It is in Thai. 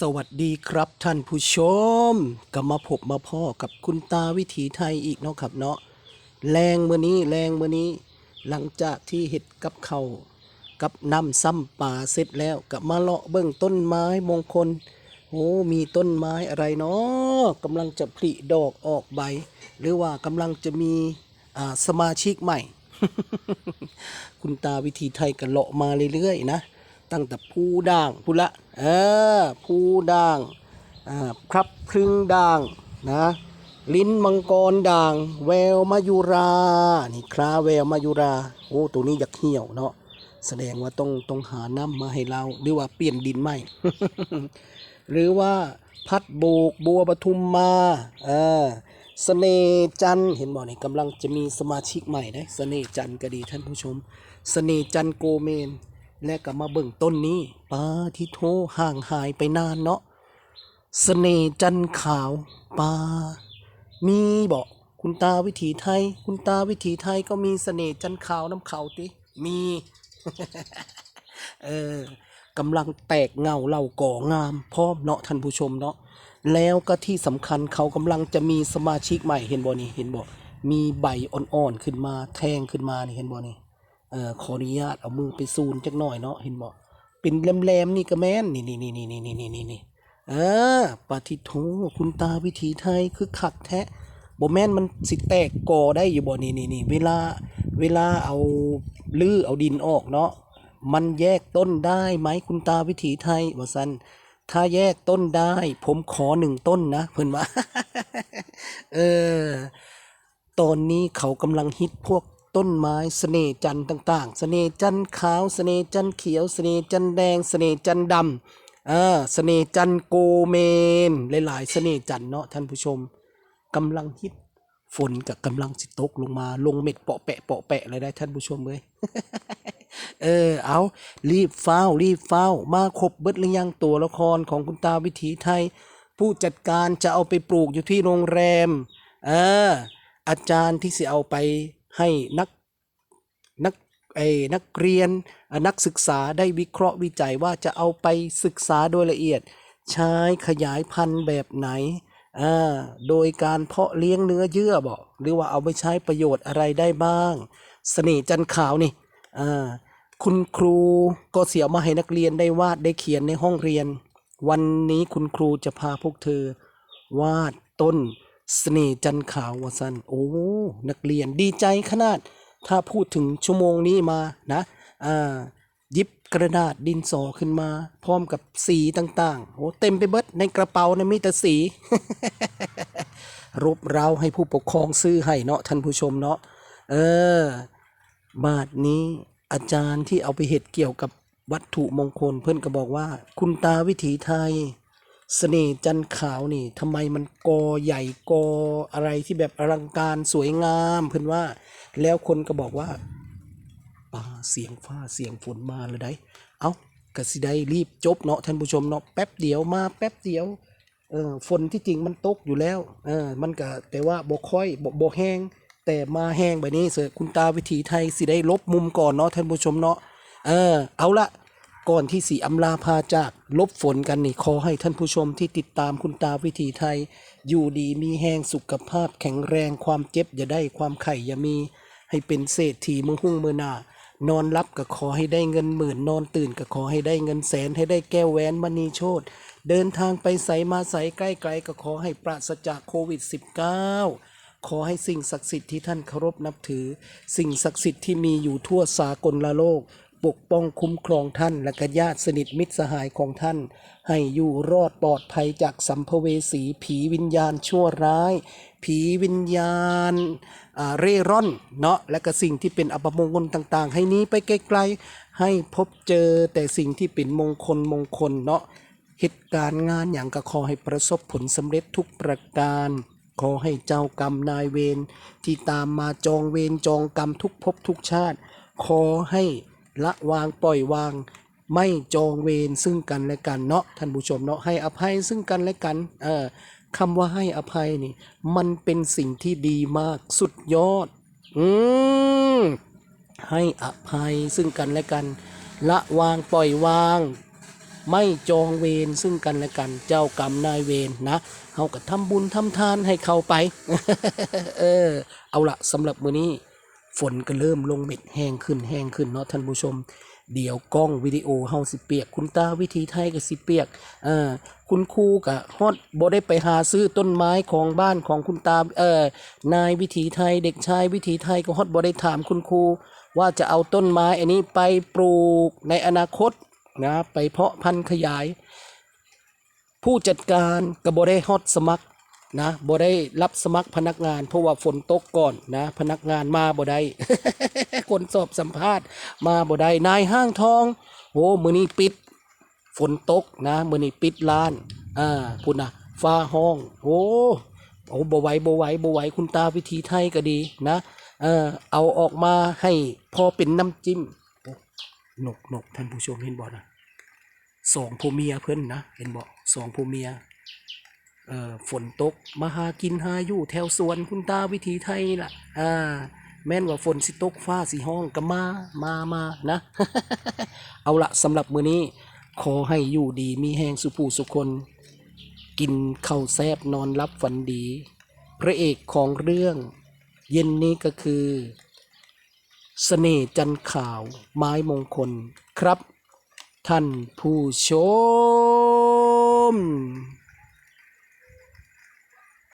สวัสดีครับท่านผู้ชมก็มาพบมาพ่อกับคุณตาวิถีไทยอีกเนาะครับเนาะแรงเมื่อนี้แรงเมื่อนี้ หลังจากที่เห็ดกับเขากับน้ำซ้ำป่าเสร็จแล้วก็มาเลาะเบิ่งต้นไม้มงคลโอ้มีต้นไม้อะไรเนาะกำลังจะผลิดอกออกใบ หรือว่ากำลังจะมีสมาชิกใหม่ คุณตาวิธีไทยก็เลาะมาเรื่อยๆนะ ตั้งแต่ผู้ด่างผู้ละเออผู้ด่างอ่าพรับพรึงด่างนะลิ้นมังกรด่าง แววมายุรานี่คราแววมายุราโอ้ตัวนี้อยากเหี่ยวเนาะแสดงว่าต้องต้องหาน้ำมาให้เรา หรือว่าเปลี่ยนดินใหม่หรือว่าพัดโบกบัวปทุมมาเออเสน่จันเห็นบอกนี่กำลังจะมีสมาชิกใหม่ได้เสน่จันก็ดีท่านผู้ชมเสน่จันโกเมน และก็มาเบิ่งต้นนี้ปาที่โทห่างหายไปนานเนาะเสน่จันขาวปามีบอกคุณตาวิถีไทย คุณตาวิถีไทยก็มีเสน่จันขาวน้ำขาวติมีเออกำลังแตกเงาเหล่าก่องามพร้อมเนาะท่านผู้ชมเนาะแล้วก็ที่สำคัญเขากำลังจะมีสมาชิกใหม่เห็นบ่นี่เห็นบ่มีใบอ่อนๆขึ้นมาแทงขึ้นมานี่เห็นบ่นี่ เอ่อขออนุญาตเอามือไปซูนจักหน่อยเนาะเห็นบ่เป็นแหลมๆนี่ก็แม่นนี่นี่นี่นี่นี่นี่นี่นี่เออปาทิโทคุณตาวิถีไทยคือขักแท้บ่แม่นมันสิแตกกอได้อยู่บ่นี่นี่นี่เวลาเวลาเอาลื้อเอาดินออกเนาะมันแยกต้นได้ไหมคุณตาวิถีไทยวะสันถ้าแยกต้นได้ ผมขอหนึ่งต้นนะเพื่อนว่าเออตอนนี้เขากำลังฮิตพวก ต้นไม้เสน่จันต่างๆเสน่จันขาวเสน่จันเขียวเสน่จันแดงเสน่จันดำอ่าเสน่จันโกเมนหลายๆเสน่จันเนาะท่านผู้ชมกำลังฮิตฝนกับกำลังสิตกลงมาลงเม็ดเปาะแปะเปาะแปะเลยได้ท่านผู้ชมเลยเออเอารีบเฝ้ารีบเฝ้ามาครบเบิดหรือยังตัวละครของคุณตาวิถีไทย ผู้จัดการจะเอาไปปลูกอยู่ที่โรงแรมเอออาจารย์ที่สิเอาไป ให้นักนักไอ้นักเรียนนักศึกษาได้วิเคราะห์วิจัยว่าจะเอาไปศึกษาโดยละเอียด ใช้ขยายพันธุ์แบบไหนอ่าโดยการเพาะเลี้ยงเนื้อเยื่อบอกหรือว่าเอาไปใช้ประโยชน์อะไรได้บ้างเสน่ห์จันขาวนี่อ่าคุณครูก็เสียมาให้นักเรียนได้วาดได้เขียนในห้องเรียน วันนี้คุณครูจะพาพวกเธอ วาดต้น สเน่จันขาววสันโอ้ นักเรียนดีใจขนาด ถ้าพูดถึงชั่วโมงนี้มานะ อ่า ยิบกระดาษดินสอขึ้นมา พร้อมกับสีต่างๆ โอ้ เต็มไปเบิดในกระเป๋านะมีแต่สีรบเราให้ผู้ปกครองซื้อให้เนาะท่านผู้ชมเนาะ เออ บาทนี้อาจารย์ที่เอาไปเห็ดเกี่ยวกับวัตถุมงคลเพื่อนก็บอกว่า คุณตาวิถีไทย เสน่ห์จันขาวนี่ทำไมมันกอใหญ่กออะไรที่แบบอลังการสวยงามเพื่อนว่า แล้วคนก็บอกว่าป่าเสียงฟ้าเสียงฝนมาเลยได้ เอากสิได้รีบจบเนาะท่านผู้ชมเนาะแป๊บเดียวมาแป๊บเดียวเออฝนที่จริงมันตกอยู่แล้วเออมันก็แต่ว่าบ่ค่อยบ่บ่แห้งแต่มาแห้งแบบนี้เสือคุณตาวิถีไทยสิได้ลบมุมก่อนเนาะท่านผู้ชมเนาะเออเอาละ ก่อนที่สีอำลาพาจากลบฝนกันนี่ขอให้ท่านผู้ชมที่ติดตามคุณตาวิถีไทย อยู่ดีมีแห้งสุขภาพแข็งแรงความเจ็บอย่าได้ความไข่อย่ามี ให้เป็นเศรษฐีมือหุ่งมือหนานอนรับก็ขอให้ได้เงินหมื่นนอนตื่นก็ขอให้ได้เงินแสนให้ได้แก้วแหวนมณีโชตเดินทางไปใสมาใสใกล้ไกลก็ขอให้ปราศจากโควิด -19 ขอให้สิ่งศักดิ์สิทธิ์ที่ท่านเคารพนับถือ สิ่งศักดิ์สิทธิ์ที่มีอยู่ทั่วสากลละโลก ปกป้องคุ้มครองท่านและก็ญาติสนิทมิตรสหายของท่าน ให้อยู่รอดปลอดภัยจากสัมภเวสีผีวิญญาณชั่วร้าย ผีวิญญาณาเร่ร่อนเนาะและก็สิ่งที่เป็นอัปมงคลต่างๆ ให้นี้ไปไกลๆให้พบเจอแต่สิ่งที่เป็นมงคลมงคลเนาะเหตุการณ์งานอย่างก็ขอให้ประสบผลสำเร็จทุกประการขอให้เจ้ากรรมนายเวรที่ตามมาจองเวรจองกรรมทุกภพทุกชาติ ขอให้ ละวางปล่อยวาง ไม่จองเวรซึ่งกันและกันเนาะท่านผู้ชมเนาะให้อภัยซึ่งกันและกันเออคำว่าให้อภัยนี่ มันเป็นสิ่งที่ดีมากสุดยอด อืมให้อภัยซึ่งกันและกัน ละวางปล่อยวาง ไม่จองเวรซึ่งกันและกัน เจ้ากรรมนายเวรนะเฮาก็ทำบุญทำทานให้เขาไป เออ เอาละสำหรับมื้อนี้ ฝนก็เริ่มลงเม็ดแห้งขึ้นแห้งขึ้นเนาะท่านผู้ชม เดี๋ยวกล้องวิดีโอเฮาสิเปียก คุณตาวิธีไทยก็สิเปียกเอ่าคุณครูก็ฮอดบ่ได้ไปหาซื้อต้นไม้ของบ้านของคุณตาเอ่อนายวิถีไทยเด็กชายวิถีไทยก็ฮอดบ่ได้ถามคุณครูว่าจะเอาต้นไม้อันนี้ไปปลูกในอนาคตนะไปเพาะพันธุ์ขยาย ผู้จัดการก็บ่ได้ฮอดสมัคร นะบ่ได้รับสมัครพนักงาน เพราะว่าฝนตกก่อนนะ พนักงานมาบ่ได้ คนสอบสัมภาษณ์มาบ่ได้นายห้างทองโอ้มือนี้ปิด ฝนตกนะมือนี้ปิดร้านอ่าพุ่นนะฟ้าห้องโอ้โอ้บ่ไหวบ่ไหวบ่ไหวคุณตาวิธีไทยก็ดีนะเออเอาออกมาให้พอเป็นน้ำจิ้มโอ้นกนกท่านผู้ชมเห็นบ่นะสองผัวเมียเพิ่อนนะเห็นบอกสองผัวเมีย ฝนตกมาหากินหาอยู่แถวสวนคุณตาวิถีไทยล่ะอ่าแม่นว่าฝนสิตกฟ้าสิห้องก็มามามานะ เอาละสำหรับมื้อนี้ ขอให้อยู่ดีมีแหงสุผู้สุคน กินข้าวแซบนอนรับฝันดี พระเอกของเรื่อง เย็นนี้ก็คือเสน่จันทร์ขาวไม้มงคลครับ ท่านผู้ชม